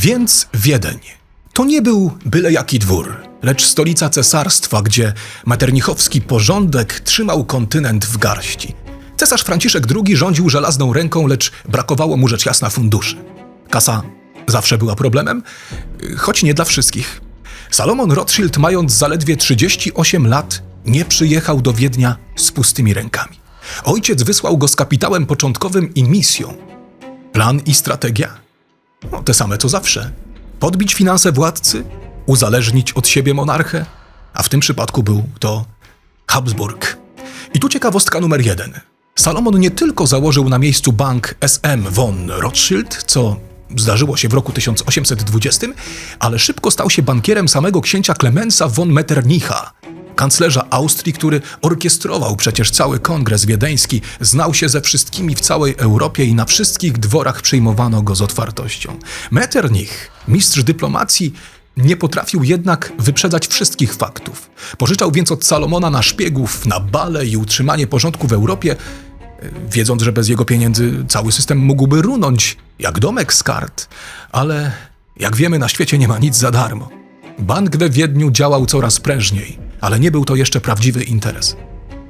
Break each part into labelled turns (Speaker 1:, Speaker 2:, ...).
Speaker 1: Więc Wiedeń. To nie był byle jaki dwór, lecz stolica cesarstwa, gdzie maternichowski porządek trzymał kontynent w garści. Cesarz Franciszek II rządził żelazną ręką, lecz brakowało mu rzecz jasna funduszy. Kasa zawsze była problemem, choć nie dla wszystkich. Salomon Rothschild, mając zaledwie 38 lat, nie przyjechał do Wiednia z pustymi rękami. Ojciec wysłał go z kapitałem początkowym i misją. Plan i strategia? No, te same co zawsze. Podbić finanse władcy, uzależnić od siebie monarchę, a w tym przypadku był to Habsburg. I tu ciekawostka numer jeden. Salomon nie tylko założył na miejscu bank SM von Rothschild, co zdarzyło się w roku 1820, ale szybko stał się bankierem samego księcia Klemensa von Metternicha, kanclerza Austrii, który orkiestrował przecież cały kongres wiedeński, znał się ze wszystkimi w całej Europie i na wszystkich dworach przyjmowano go z otwartością. Metternich, mistrz dyplomacji, nie potrafił jednak wyprzedzać wszystkich faktów. Pożyczał więc od Salomona na szpiegów, na bale i utrzymanie porządku w Europie, wiedząc, że bez jego pieniędzy cały system mógłby runąć, jak domek z kart. Ale jak wiemy, na świecie nie ma nic za darmo. Bank we Wiedniu działał coraz prężniej, ale nie był to jeszcze prawdziwy interes.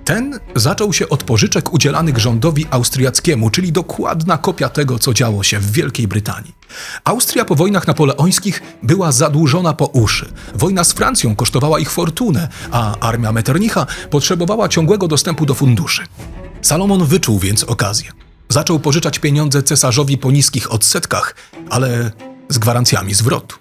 Speaker 1: Ten zaczął się od pożyczek udzielanych rządowi austriackiemu, czyli dokładna kopia tego, co działo się w Wielkiej Brytanii. Austria po wojnach napoleońskich była zadłużona po uszy. Wojna z Francją kosztowała ich fortunę, a armia Metternicha potrzebowała ciągłego dostępu do funduszy. Salomon wyczuł więc okazję. Zaczął pożyczać pieniądze cesarzowi po niskich odsetkach, ale z gwarancjami zwrotu.